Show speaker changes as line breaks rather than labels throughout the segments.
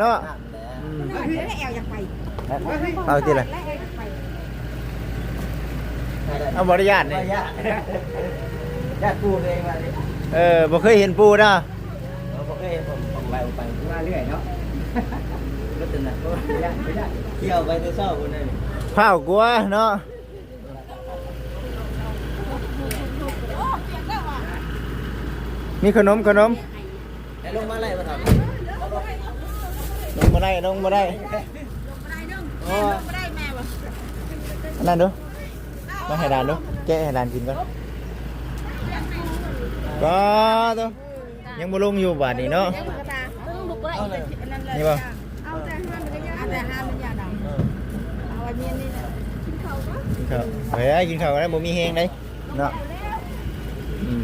เนาะ
น้ำแหละ
อืม
แล้วแอลอยากไป
เอาทีละ
แล้วแอลอยากไป
เอาบริญาต
ว่า
นี่
ญาติญาติปูเองมาดิ
เออบ่เคยเห็นปูเนาะ
เราบอกเอ้ยผมผมไปผมไปมาเรื่อยเนาะก็ตื่นนะก็ญาติญาติเที่ยวไปแต่เช้าคนนั้น
ข้าวกลัวเนาะมีขนมขนม
ไอ้ลงมาไล่มาทำ
ลง มาได้ลงมาได้
โอ้
ไม่ได้แม่บ่
อันนั่นดูมาให้ดานดูแกะให้ดานกินก่อนก็ตัวยังบ่ลงอยู่บาดนี้เนาะ
ยังกระตาเออบุกไปอีกอันนั้นเลย
นี่บ่
เอาแต่ห้ามมันก็ยังเอาแต่ห้ามมันอย่าดำเอาอันนี้นี่แหละกินข้าวปะ
กินข้าวเฮ้ยกินข้าวกันแล้วบ่มีแฮงได้เนาะอืม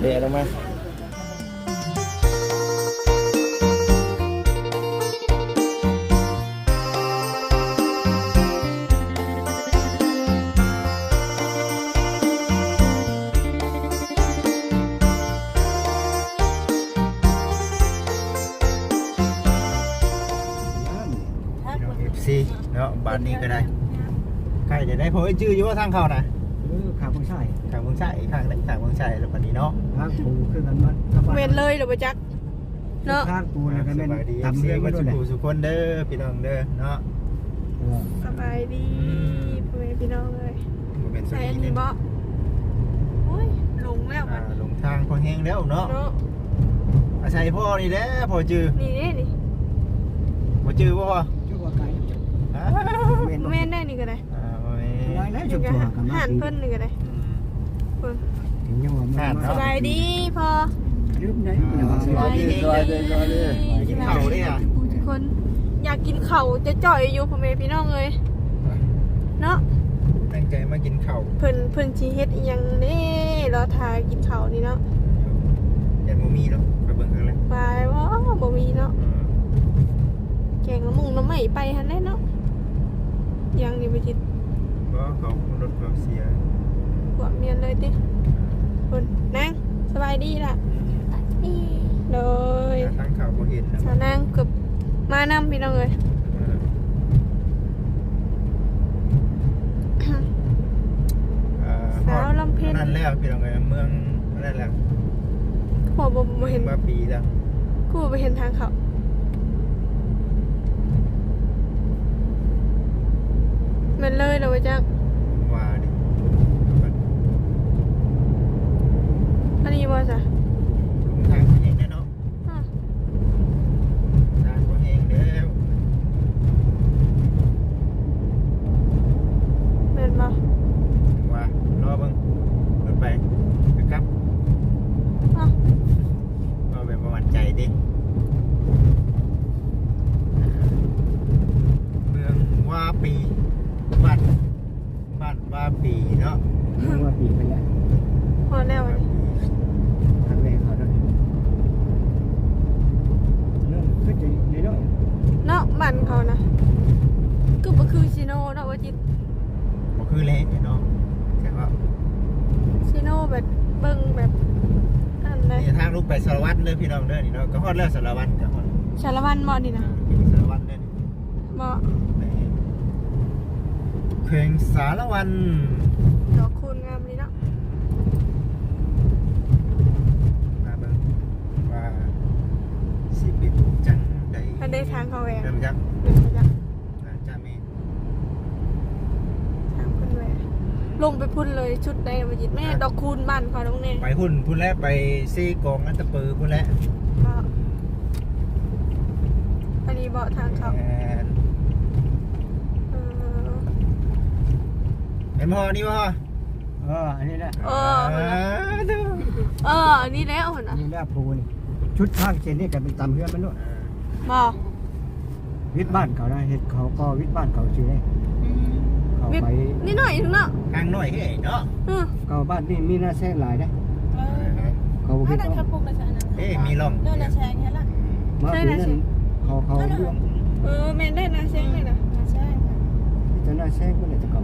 เดี๋ยวลงมา เนาะบาทนี้ก็ได้ใครจะได้ผมชื่ออยู่ว่าทางเขานะ
เออขาคนใช่
ทางเมืองใช่ทางไหนทางเมืองใช่แล้วบาทนี้เนาะ
ทางปูคือกันมัน
เวนเลยเดี๋ยวไปจักเนาะ
ทางปูแล้วก็
ส
แม่น
บายดีเอฟ
ตำ
ซี
เรื่อง
มา
มาด้
สุ
วยแหละ
ขุสุคนเด้อพี่น้องเด้อเนาะ
เออ
สบายดีพ่อแม่พี่น้องเลย
บ่เป็นสุ
ใส่
ขี
อัน
เนี่
นี้
ย
บ่โอ้ยหลงแล้ว
อ่า
มัน
หลงทางพอแห้งแล้วเนาะ
เนาะ
อาศัยพ่อนี่แหละพ่อจื้อ
นี่นี่นี่
บ่จื้อบ่พ่อ
ชื่อว่าไก่
อ้า
เมน
แม่นได้นี่ก็ได้
อ่าบ่แม่
ไว้แล้ว
นี่
จุด
ก็
ตัวกันมา
หันเพิ่นนี่ก็ได้
อืม
เพิ่น
ถึงยังว่ามัน
สบายดีพอ
ลืมได้
สวัสดีสวัสดีสวัสดี
กินข้าวได้อะ
ทุกคนอยากกินข้าวจะจ่อยอยู่พ่อแม่พี่น้องเลยเนาะ
ตั้งใจมากินข้าว
เพิ่นเพิ่นสิเฮ็ดอีหยังเด้รอทากินข้าวนี่เนาะ
ยันบ่มีเนาะไปเบิ่งกันเลย
ไปว่าบ่มีเนาะ
อืม
แกงละมุงน้ำใหม่ไปหั่นแหละเนาะ ยังนี่ไปจิต
ก็เขารถเขาเสีย
กวเมียนเลยติเพิ่นนางสบายดีล่ะโดย
ทางข่าวบ่เห็นนะ
สาวนางเกือบมานำพี่น้องเอ้ย
อ่า
สาวลำเพ็ญ
นั่นแล้วพี่น้องเอ้ยเมืองนั่นแหละ
หัวบ่บ่เห็น
มาปีแล้ว
กูบ่เห็นทางเขาแมันเลยแล้วว่าจัก
ว่าดิ
อันนี้บ่จ้ะ
ลงทางคนเองแน่เนาะ
อ้าว
ทางคนเองเด้อ
แม่นบ่
ว่ารอเบิ่งรถไปครับ
อ้าว
ก็เป็นประวัติใจดิเมืองว่าปีบ้านบ้านว่าปีเนาะ
ยังว่าปีไปแล้ว
พอแล้วอันนี้
ทางแรกเขาด้วยเริ่มขึ้นจะในเนาะ
เนาะบ้านเขานะก็บ่คือชิโนเนาะว่าจิต
บ่คือเละเนาะแต่ว่า
ชิโนแบบเบิ่งแบบอันใด
นี่ทางลูกไปสารวัตร เลยพี่น้องเด้อนี่เนาะก็ฮอดแล้วสารวัตรก็ฮอด
ชาละวันบ่นี่นะ
อยู่สารวัตรเด้อ
บ่
นี่เพลงสารวัน
ดอกคูณงามนี่เนาะ
มาเบิ่งว่าสิเป็นจังใด
อันใดทางเขาแหวง
เริ่มจัก
เดี๋ยวจะ
อาจจะมี
ทางเพิ่นแหวง ลงไปพุ่นเลยชุดใดว่าจิตแม่ดอกคูณบ้านเขาตรงนี้
ไปหุ่นพุ่นแล้วไปซีกองอันตะปือพุ่นแล้ว
บ่อันนี้บ่ทางเขา
แอน
เออ
เห็นพ่อนี่พ่อ
เอออันนี้แหละ
เออมันนะ
เด้อ
เอออันนี้แล้วหั่น
อั
น่ะ
นนี้แหละปูนี่ชุดทางเจนนี่ก็เป็นตำเพื่อนมันด้วย
บ่
วิทย์บ้านเขาได้เห็ดเขาก็วิทย์บ้านเขาชื่อได้ เขา
วิท
ไป
ย์นิดหน่อยถึงเนาะ
ทางหน่อยเฮ้ยเนาะ
เออ
เขาบ้านนี่มีหน้าแซงหลายได้เขาวิทย์เอา
เอ้ยมีร่อง
มาปีนั้นเขาเขาเรื่อง
เออแม่นได้นะเซ็งเลยนะ
จะหน้าแซงก็เลยจะเขา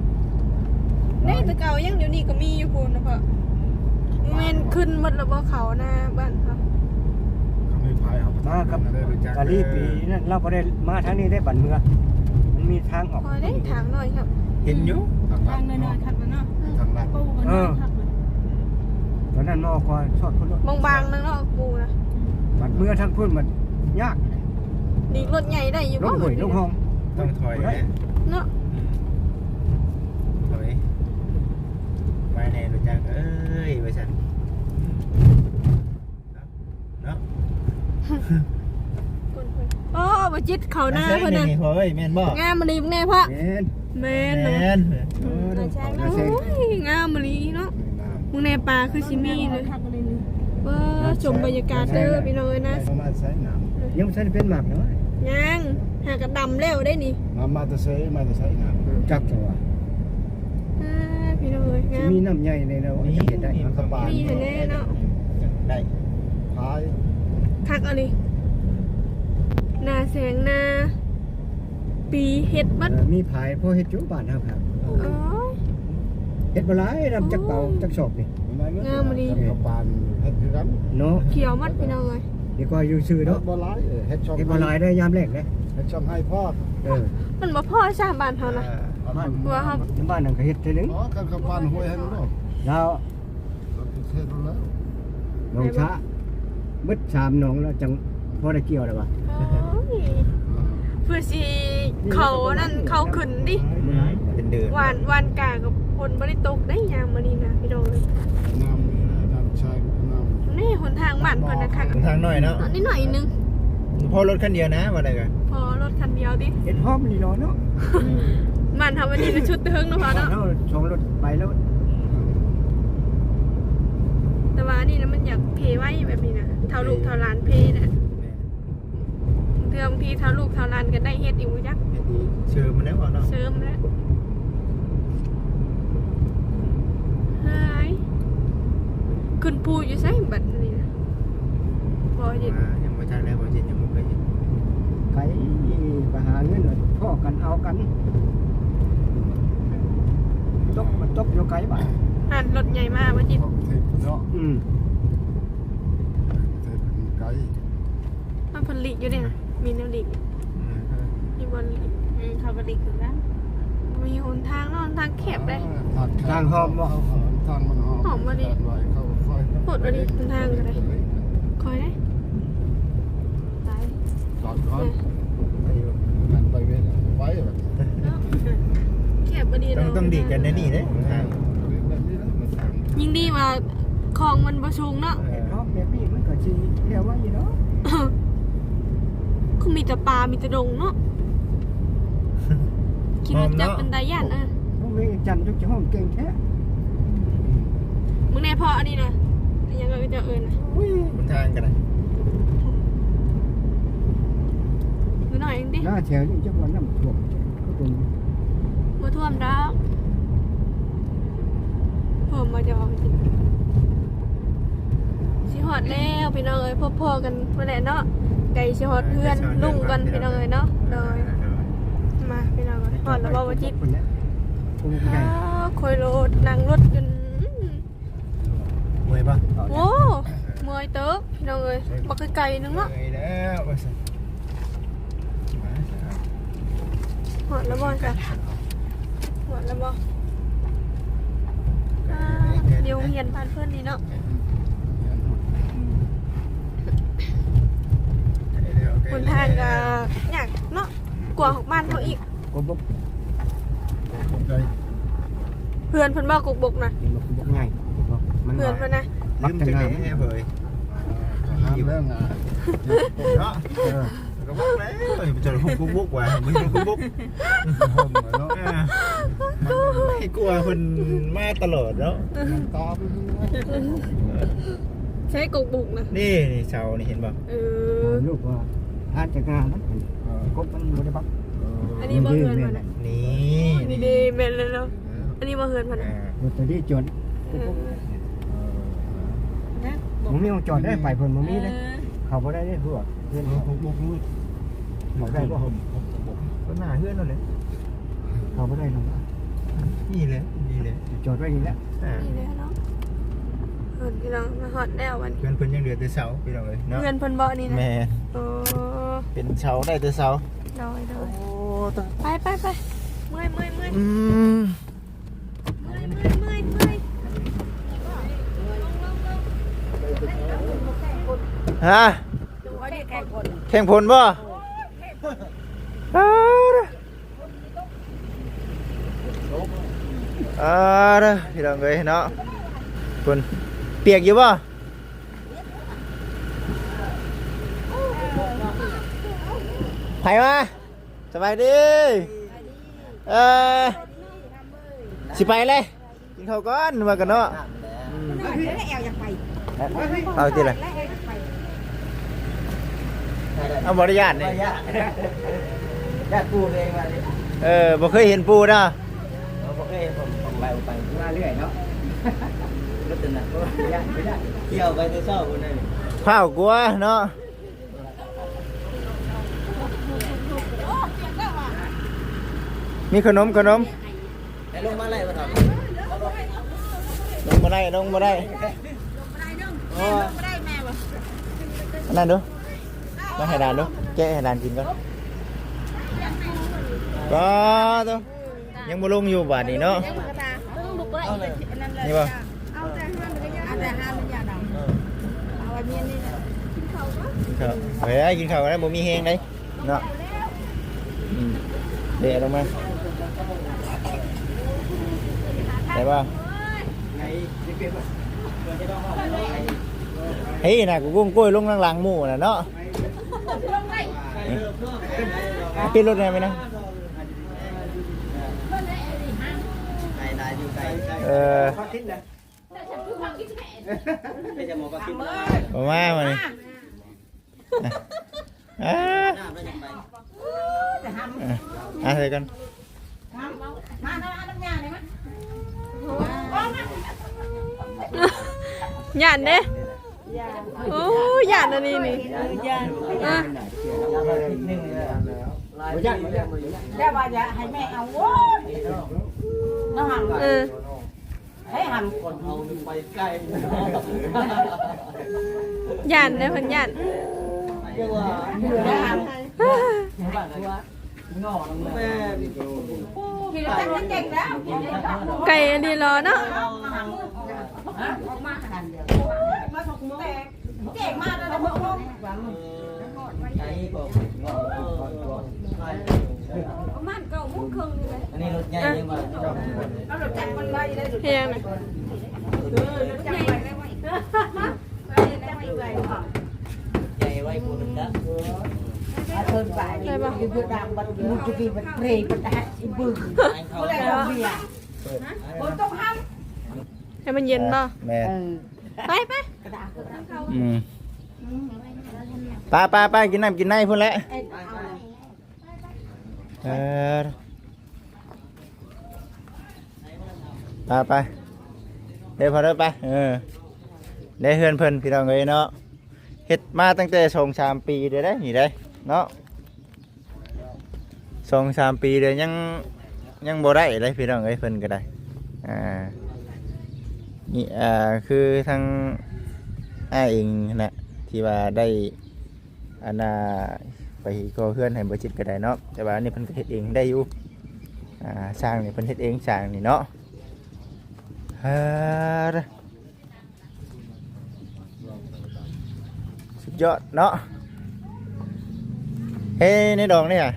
ได้แต่เก่ายังเดี๋ยวนี้ก็มีอยู่พูนนะพ่อแม่นขึ้นหมดแล้วบ่เขาหน้าบ้านเขา
เขาไม่ไผ่
มากับ
เลยรู้จัก
กะลีปีนั้นเราบ่ได้มาทางนี้ได้บันเมืองมันมีทางออก
พอได้ถามหน่อยครับ
เห็นอยู่
ทางน้อยๆขัดแล้วเนาะ
ทางลัด
ปูกันน้อยขัดเลย
ตอนนั้นมอคอยชอดคนรถ
บางๆนึงเนาะปูนะ
บัดเมืองทางพุ่นมันยาก
ดีรถใหญ่ได้อยู่
ล
บ่
งห้วยลงห้อง
ต้องถอยแน่
เนาะ
ถอยไปแน่รู้จักเอ้ยว่าฉันเนาะ
โอ้บ่จิตเขาหน้าเพิ่นน่ะ
เฮ้ยแม่นบ่
งามมะลีแน่พ่อ
แม่น
แม่น
แม
นะ
น
เออ
นาแชงนะโอ้ยงามมะลีเนาะมึงในป่าคือสิมีเลย
ขัดกันเลยนึง
เว้าชมบรรยากาศเด้อพี่น้องเอ้ยนะ
มาใช้น้
ยังบ่ทันเป็นหมากเนาะ
ยังหากระดำแล้วได้นี่ำ
มามาจะใช้มาจะใช้น้ำ
จักจังหวะ
อ่าพี่น้องเอ้ย
สิ
งาม
มีน้ำใหญ่ในเราะ
นี่
จะเห็นได้
นี่มันก็บาน
มีเห็นแน่เนาะ
ได้
พาย
คักเอะไรหนาแสงหนา ปีเฮ็ดบัด
เออมีผายพอเฮ็ดจุบ้านเฮาครับ
โอ้ย
เฮ็ดบ่หลายนำจักเป่าจักสอบนี่
งามดี
กับข้าวปานเฮ็ดคือกัน
เนาะ
เขียวมัดพี่น้องเอ้ย
นี่ก็อยู่ซื่อ
เฮ็
เนาะ
ดบ่หลายเออเฮ็ดช่อง
เฮ็ดบ่หลายได้อยามแรกเด้
เฮ็ดช่องให้พ่อ
เออ
มันบ่พอชาบ้านเฮานะ
บ้าน
ว่าเฮา
บ้านนั้นก็เฮ็ดเทื่อนึง
อ๋อข้างข้าวปานห้วยให้รู้เนาะ
แล้ว
เราเฮ็ดแล้ว
หนองชะเบิดสามหนองแล้วจังพอได้เกี่ยวแล้ววะ
โอ้ย เพื่อสิเขานั่นเขาขึ้นดิ
เป็นเดือน
หวานหวานกากับฝนบ่ได้ตกได้ยามมื้อนี้นะพี่น้องเอ้ย
น้ำนี่นะน้ำชายน้ำ
นี่หนทางบ้านเพิ่นน่ะคัก
ทางหน่อยเนาะ
นิดหน่อยนึง
พอรถคันเดียวนะว่าอะไรกัน
พอรถคันเดียวดิ
เฮ็ดหอมนี่เนาะเนาะ
บ้านเฮาวันนี้ก็ชุดเทิงเนาะพอเนาะ
เฮาสองรถไปแล้ว
แต่ว่าอันนี่นะมันอยากเพไว้แบบนี้นะเท่าลูกเท่าหลานเพนะ เทื่อบางทีเท่าลูกเท่าหลานก็ได้เฮ็ดอีกบ่จัก
เชื่อมันแล้วเนาะ
เสริมแล้วหายขึ้นปูอยู่ไสบัดนี้นะบ่เห็น
ยังไม่ทันแล้วบ่เจ็ดยังไม่เคยเห็น
ไกไปหาเงินน่ะพ่อกันเอากันตกมันตกอยู่ไกลบ้าน
หันรถใหญ่มากบ่จิต
ของเทพเนาะ
อืม
เทพไกล
มันเพิ่นหลีกอยู่เด้นะ มีแนวหลีกมีบ่หลีก
อืมเขาก็ดีคือกัน
มีหนทางเนาะหนทางแคบเลย
ทางหอมบ่ ทางมันหอม
หอมบ่ดิ
เข้าค่อย
โหดบ่ดิหนทางก็ได้คอยได้ตาย
จอดก่อนนั่นไปเว้ยไปแบบ
เนาะแคบบ่ดี
ต้อง
เนาะ
ต้องดีกันในนี่เด้ทาง
แบบนี้นะมันทาง
ยิ่งดีว่าของมันบ่สูงเนาะ
เฮ็ดหอมแบบนี้มันก็สิเรียกว่าอยู่เนาะ
คือมีแต่ปลา มีแต่ดงเนาะคิดว่าจักเป็นตาย่านอะ
พวกนี้จันทร์ทุกห้องเก่งแท้
มึงแน่พออันนี้นะอันยังก็จะเอิญนะ
มันทางกันนะ
ดูหน่อยเองดิ
หน้าแถวนี้จังว่าน้ำท่วมก็ตรง
มาท่วมดาวเพิ่มมาจะเอาไปกินสิฮอดแล้วพี่น้องเอ้ยพอๆกันเมื่อไหร่เนาะ ไก่สิฮอดเพื่อนลุงกันพี่น้องเอ้ยเนาะเลยมาพี่น้องเอ้ยฮอดแล้วบ่ว่าจิต
คนแล้วพวกใหญ่
อ้าวคอยโรดนั่งรถจน
มวยปะ
โอ้เมื่อยเติบพี่น้องเอ้ยบักไก่นึงเนาะ
เอ้ยแล้วว่าสิ
หอดแล้วบ่จ้ะหอดแล้วบ่อ่าเดี๋ยวเฮียนผ่านเพื่อนนี่เนาะ คนทางก็อยากเนาะกว่าของบ้านเขาอีก
ก็บอก
ใจ
เพื่อนเพิ่นบอกกกบกนะ
บอกง่ายบอกมัน
เพื่อนเพิ่นนะ
ลืมจังแน่เผย
ห้ามแล้วไง
เนาะ
เออ
ก็บอกแล้วเอ้ยจะหุบกุ๊กบุกว่ะมึงกุ๊กบุก
ผมเนาะ
อ่าให้กลัวคนมาตลอดเนาะ
ตาม
ใช้กกบกนะ
นี่นี่เสานี่เห็นป่ะ
เออ
ลูกว่า อาจจะงานมันกบมันบ่ได้บัก
อันนี้บ่เฮือนเพิ่นนี่
นี่
ดีแม่นเลยเนาะอันนี้บ่เฮือนเพิ่น
อ่า
นะ
รถตัวนี้จอด
เออ
นะ
ผมมีจอดได้ไปเพิ่นบ่มี
เอ
เด้
อ
เขาบ่ได้เด้เพวกเพื่อนเขา
มบอกรู้
เขาได้บ่ม
ก็หน้าเพื่อนนั่นเลย
เขาบ่ได้หรอก
นี่เลยนี่เลย
จอดไว้นี่แหละ
นี่เลยเนาะเพิ่นพี่น้องมาฮอดแล้ววัน
เพื่อนเพิ่นยังเหลือแต่เสาพี่น้องเอ้ยเนาะ
เพื่อนเพิ่นบ่นี่นะ
แม่
โอ้
เป็นเสาได้แต่เสา
ดอยดอย
โอ้ตะ
ไปไปไปเมื่อยเมื่อยเมื่อย
อืม
เมื่อยเมื่อยเมื่อยเมื่อย
ฮะแข่งผลบ่เอาเด้อเอาเด้อพี่น้องเอ้ยเนาะเพิ่นเปียกอยู่บ่ ไผมาสบายดี เออสิไปเลย กินข้าวก่อนว่ากันเนาะอืมเอาทีละเอาบริญาต
ไม่
นี่
ยากญาติปูเองมาดิ
เออบ่เคยเห็นปูเนาะ
เราบอกเอ้ยผมผมไปไปข้างหน้าเรื่อยเนาะรถติดหนักก็ไม่ได้ไม่ได้เที่ยวไปแต่เช้าคนนั้น
ข้าวกลัวเนาะ มีขนมขนม
ไอ้ลงมาไล่มาทำ
ลงมาได้ลงมาได้
โอ้ย
อันนั่นดูมาให้ดานดูแกะให้ดานกินก่อนก็ตัวยังบ่ลงอยู่บาดนี้เนาะ
เอาเลย
นี่บ่ครับไปได้กินข้าวได้บ่มีแฮงได้เนาะอืมเดะลงมา ได้ป่ะ
เก็บไว้มันจะต้องเฮ้
ยน่ะกูกุ้งกล้วยลงหลังๆหมู่น่ะเนาะปิดรถได้ไหมนะ
ไก่ตายอยู่ไก่
เออ
ไม่จะมองก็คิดว่า
บ่มามานี่อ่า
หน้าไม่ยังไป
อะใส่กัน
หยาดเด้โอ้หยาดอันนี้นี่อะ
นึงเลยลายยากไม่ยากไม่ยาก
แล้วว่าจะให้แม่เอาโว้ยน้องหัน
เออ
ให้หัน
คนเอาไปใกล้
หยาดเด้อเพิ่นหยาด
เรียกว่า
อะ
บ้านว่างอแม่
พี่เราแต่งเล้ว
ไก่อันนี้รอเนาะ
มาถกมือเก่งมากเลยนะพวกมึง
ใจก็งอ
มันเก่ามุกครึ่งนี่เลย
อันนี้รถใหญ่ยังมา
เราเราจัดมันไว้ได้
เพียงน่ะ
จัดไว้ได้ไว้จัดไว้
ใหญ่ไว้กูนึงนะ
เพิ่นไปอยู่อยู่ดังบัดมุจกีบัดเปรย์บัดหะอีบึ้ง
เขา
บ่ได้ดอกเบี้ยบ่ต้องห้าม
ให้มันเย็นบ่
แม่
เออ
ไปไป
กระดาษกระดาษ
อืมไปไปไปกินน้ำกินในพุ่นแหละ
เอ้ยเอาเลย
เออไปไปเดี๋ยวพอเด้อไปเออได้เฮือนเพิ่นพี่น้องเอ้ยเนาะเฮ็ดมาตั้งแต่สองสามปีเด้อได้อนี่ได้อ เนาะสองสามปีเด้อยังยังบ่ได้เลยพี่น้องเอ้ยเพิ่นก็ได้อ่านี่อ่าคือทางอ้ายเองนะที่ว่าได้อันน่ะไปก็เพื่อนให้บ่จิตก็ได้เนาะแต่ว่าอันนี่เพิ่นก็เฮ็ดเองได้อยู่อ่าสร้างนี่เพิ่นเฮ็ดเองสร้างนี่เนาะเฮ้อสุดยอดเนาะ เฮ้ในดองนี่อะ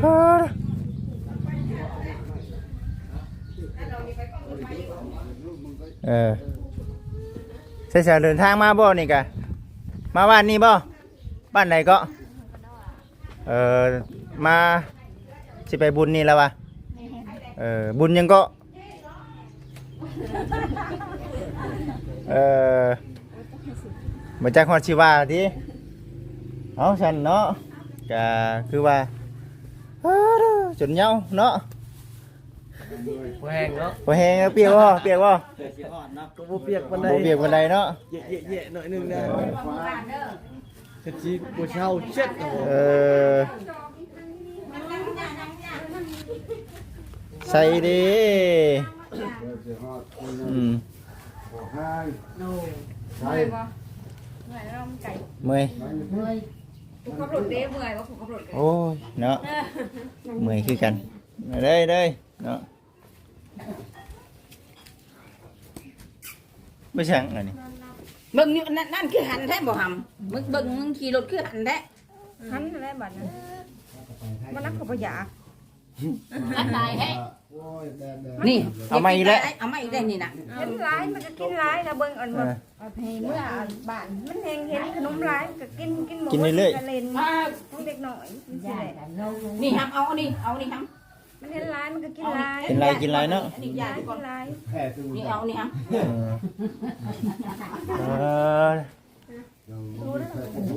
เฮ้อเออเสียเดินทางมาบ่นี่กะมาบ้านนี้บ่บ้านไหนก็ เออมาสิไปบุญนี่แล้ววะเออบุญยังก็ เออ มาจากฮอดชิวาทีเอาฉันเนาะก็คือว่าเอ้อจนเหงาเนาะ
แห้งเนาะ
บ่แห้งเปียกบ่เปียกบ่
เกิดสิฮอดเนาะ
ก็บ่เปียกปานใด
บ่เปียกปานใดเนาะ
เยะๆๆหน่อยหนึงนะเฮ็ดสิบ่เช่าเช็ดเอา
เออใส่ ดิอืม
ใช่
เมื่อย
เมื่อย
ขับรถเด้เมื่อยว่าผมขับรถ
โอ้ยเนาะเมื่อยคือกันมาเด้เด้เนาะไม่ช่างอันนี้
เบิ่งนี่นั่นนั่นคือหันแท้บ่หำมึงเบิ่งมึงขี่รถคือหันแท้
หันอะไรบัดนั้นมันนักขับยา
หัน ตายแท้นี่
เอามาอีกแล้ว
เอามาอีกแล้วนี่น่ะ
กินร้ายมันก็กินร้ายนะเบิ่งอันแบบเอาให้เมื่อบ้านมันเฮงเห็นขนมร้ายก็กินกินหมด
กินเรื่อย
ๆเล่น
อ่า
ต้องเด็กหน่อยมันสิแหละ
นี่หำเอาอันนี้เอาอันนี้หำ
มันเห็นร้ายมันก็กินร้าย
กินไรกินไรเนาะ
อันนี้ยา
ร้าย
ดีก่
กิ
อน
นร้าย
นี่เอาอันนี้หำ
เออเออ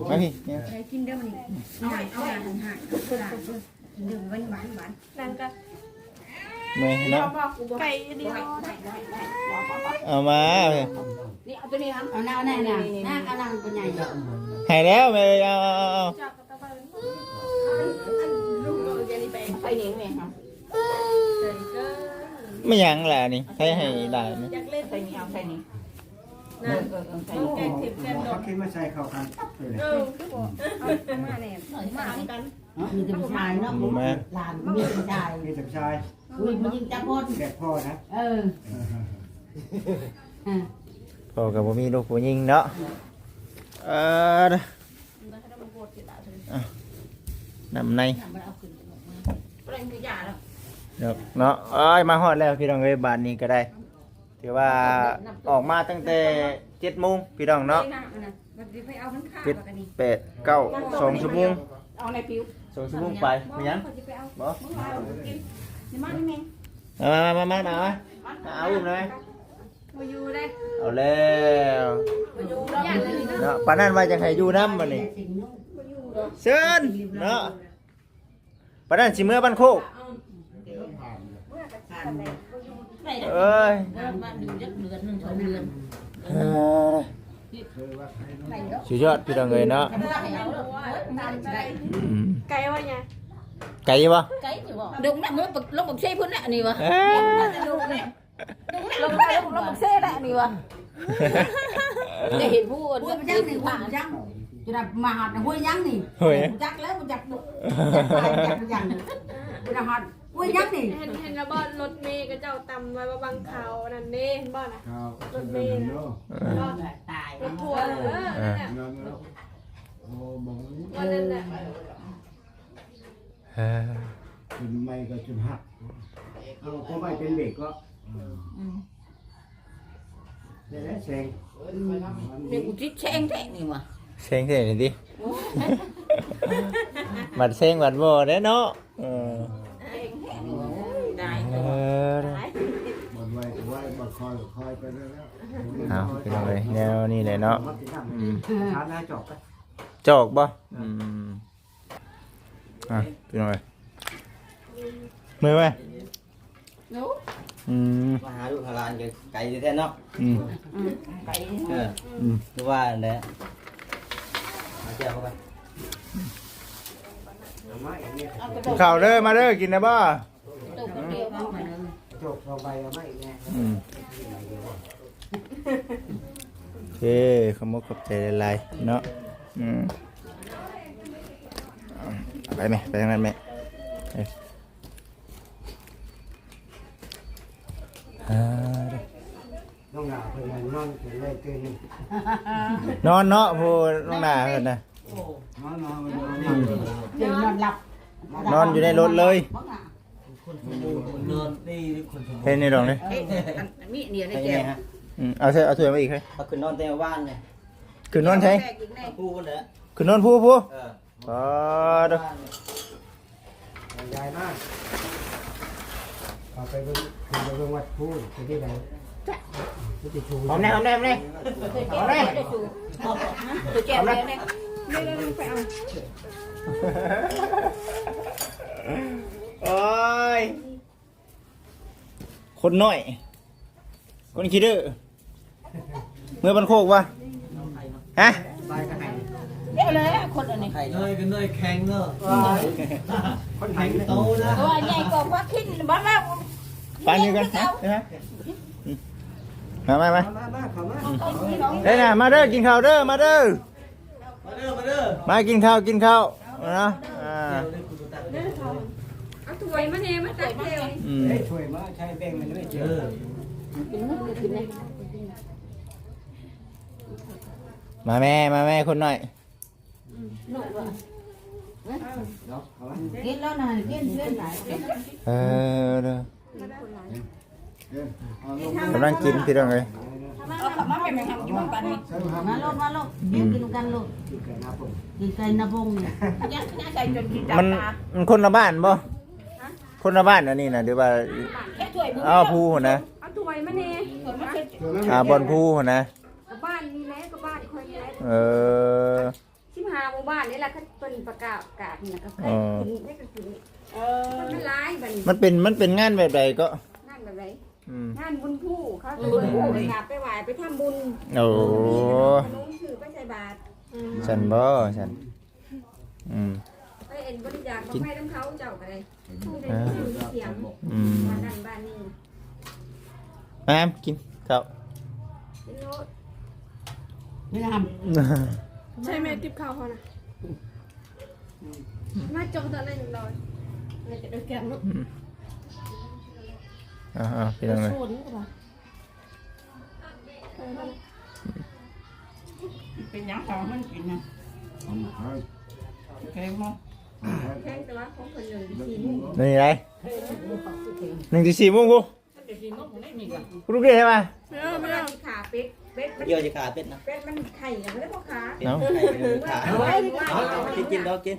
มาพี่เนี่ย
ใครกินเด้อมัน
เอาให้เอาให้
ดื่มหวานหวานหวานนั่นก็
เมื่อยเนาะ
ไก่เดียว
เอามา
นี่เอาตัวนี้หำ
เอาหน้าหน้าหน้าหน้าเอาหน้าเป็นใหญ่
ให้แล้วไม่เอาเอาเอาเอา
จากกระตะบัน
ไปนี่แม่หำ
ไม่หยังแหละนี่ให้ให้ได้นี่
ใส่นี่เอาใส่นี่เออเออเออใส่นี่
แกงเผ็ดแกงด
เขา
อก
คิดมาใส่เข้ากัน
เออคือบอกเอามาเนี่ยมาเอากัน
มีแต่ผู้ชายเนาะ
มา
หลานมีผู้ชาย
มีแต่ชาย
อุ้ยมันยิงจักรพน
แดกพ่อนะ
เออเออ
พ่อกับผมมีลูกผู้หญิงเนาะเออเด้ออะนำใน
ประเด็นคือยาแล้ว
เดี๋ยวเนาะเอ้ยมาฮอดแล้วพี่น้องเอ้ยบานนี้ก็ได้ถือว่าออกมาตั้งแต่เจ็ดโมงพี่น้องเนาะ
มันจะไปเอามันข้าว
เจ็ด
กันนี่
แปดเก้าสองชั่วโมง
เอาในผิว
สองชั่วโมงไปมีหยัง
เขาจะไปเอา
บ่
นี่มานี่แม่
มามามามามามาเอาอุ้มเลย
มาอยู่ได้
เอาแล้ว
มาอยู่อย่างนี้นะ
เนาะปานนั้นว่าจะให้อยู่น้ำบัดนี้เชิญเนาะปานนั้นสิเมื่อบ้านโคก
ไม่ได้
เอ้ย
มาดูจักเดือนหนึงสองเดือน
เอ้ยสุดยอดพี่น้องเอ้ยเนาะ
เอาแล้วตามใจ
อืม
ไก่ว่าไง
ไก่บ่
ไก่สิบ่ดึงน่ะมือปึกลงบักเซ่พุ่นน่ะนี่วะ
เอ้ย
ดึงน่ะดึงน่ะลงได้ลงบักเซ่น่ะนี่วะได้เห็นผู้
อุ้ยมันยังนี่อุ้ยมันยังจะได้มาหัดนะอุ้ยยังนี่
เฮ้ย
จักแล้วมันจักดุจักยังจะได้หัดอุ้ยยังนี่
เห็นเห็นแล้วบ่รถเมย์ก็เจ้าตำไว้ว่าบางเขานั่นเด้เห็นบ่น่ะ
ครับ
รถเมย์นะ
ตาย
รถทัวร์เออนั่นน่ะวันนั้นน่ะ
เอ้ย
จุดไม่ก็จุดหักเอาก็ไม่เป็นเบรกก็นี่แหละเซ็ง
นี่กูจิแช่งแท้นี่วะ
เซ็งเท่นี่ดิบัดเซ็งบัดบ่ได้เนาะเออ
ได้
เออ
บดไว้ไว้บด คอยคอยไปแล้ว
เอาพี่น้องเอ้ยแนวนี้เลยเนาะอืม
ชาร์จหน้าจอกไป
จอกบ่อืมอะพี่น้องเอ้ยมือไว้
หนู
อืม
มาหาลูกหาหลานกันไกลอยู่แท้เนาะ
อืม
ไป
เออ
อืม
คือว่าแหละมาเจ้าเข้าไป
เอาไม้อันนี้
เอากระโดด
ข้าวเด้อมาเด้อกินนะบ่
ตกคนเดียวเอาไป
จกเอาใบเอาไม้อีกแน่
อืมโอเคขอบคุณขอบใจหลายๆเนาะอืมเอาไปไหมไปทางนั้นไหมเอ้ยอ่า
น้องหนาเพิ่นนอนเป็นเลยตื่นนี่
นอนเนาะพูน้องหนาเพิ่นน่ะ
นอนนอนนอน
อืม
เดี๋ยวนอนหลับ
นอนอยู่ในรถเลย
คนสมบูรณ์คนเดินนี่คนสมบูรณ์
เห็นในดองเลย
เอ๊ะอันนี้เนี่ยได้
เป็น
แก่
ไงฮะ
อืมเอาเถอะเอาถ้วยมาอีกเลย
เขาขึ้นนอนเต็มบ้านเลย
คืนนอนใช่
แก่กินแน่
กูคนเด้อ
คืนนอนผู้ผู้
เออ
อ๋อเด้อ
บ้านเนี่ย
ยายมากเอาไปเบิ่งคุณไปเบิ่งวัดพูดไปที่ไหนที่ติดชู
หอมแน่หอมแน่หอมแน่
เคยแก่ไม่ได้สูเคยแก่ไม่ได้
ไม่ได้ไปเอา
โอ้ย คนน้อย คนขี้ดื้อเมื่อบันโคกวะฮะ
ไปกันไหน
เดี๋ยวเลยคนอันนี้
ไข่เนยก็เนยแข็งเนอะ
คนไหน
โตนะ
ตัวใหญ่กว่าว่าขึ้นบ้านแล้ว
ปานนี้กันฮะเดี๋ยวนะอืมมามามา
มามาเข้ามา
เด้ยนะมาเด้อกินข้าวเด้อมาเด้อ
มาเด้อมาเด้อ
มากินข้าวกินข้าวนะอ่า
เอาถ้วยมาเนี่ยมาตักเทว
อืม
เฮ้ยช่วยมาใช้แบ่งมันด้วยเจ้
เออ
มาแม่มาแม่คนหน่อย
กินแล้วนะกินเพื่อนไหน
เออเด้อกำลังกินพี่น้องเลย
เอาขับมาเป็นไงครับอยู่บ้านปันนี่
มาลูกมาลูกกินกินกันลูกกินไก่นาบงเนี่ย
ยังยังใส่จนกินจับ
มัน
ตา
มันคนละบ้านบ่ คนละบ้านอันนี้นะเดี๋ยวว่า
แค่ถ้วยมือ
อ้าวภูนะ
เอาถ้วยมาเนี่ย
ถ้วยมาเช็ด
อ่าบอนภูนะ
กับบ้านนี่แหละกับบ้านอีกคนนี่แหละ
เออ
ชิมหาหมู่บ้านนี่แหละก็เป็นประกาศกาศนี่ก็
อ๋อ
ขึ้นได้ก็ขึ้น
เออ
มันไม่ร้ายบัดนี้
มันเป็นมันเป็นงานแบบใดก็
นั่นแบบไร
อืม
งานบุญผู้เขาจะบุญผู้ไปกราบไปไหว้ไปทำบุญ
โอ้
ขนมถือไปใส่บาตร
ฉันบ่ฉันอืม
ไปเอ็นบริจาคมาให้ทั้งเขาเจ้ากันเลยได้
อ่า
ชื่อเสียง
อืม
บ้านนั่นบ้านนี้
แม่กินข้าว
เป็นโลด
ไม่ท
ใช่แม่ติบข้าวเขานะมาจกตอนนั้นหนึ่งร้อยเราจะได้แกงเนาะ
อ่าๆพี่น้องเลยำ
ชนก็ได้
เป็นยังสองมันกินนะแกงมั้ง
แพงแต่ว่าของคนหนึ่งสี่โมง
นี่ไรหนึ่งที่สี่โมงกูกูรู้ได้ใช่ไหม
ไม่เอาไม่เอาขาเป็ดเป็ดมัน
เยี่ยวจะขาเป็ดนะ
เป็ดมันไข่ยังไม่ได้พอขา
เนาะ
ขากินกินเรากิน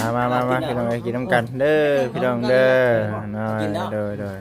มามามามาพี่น้องเอ้ยกินน้ำกันเด้อพี่น้องเด้อน้อยเด้อเด้อ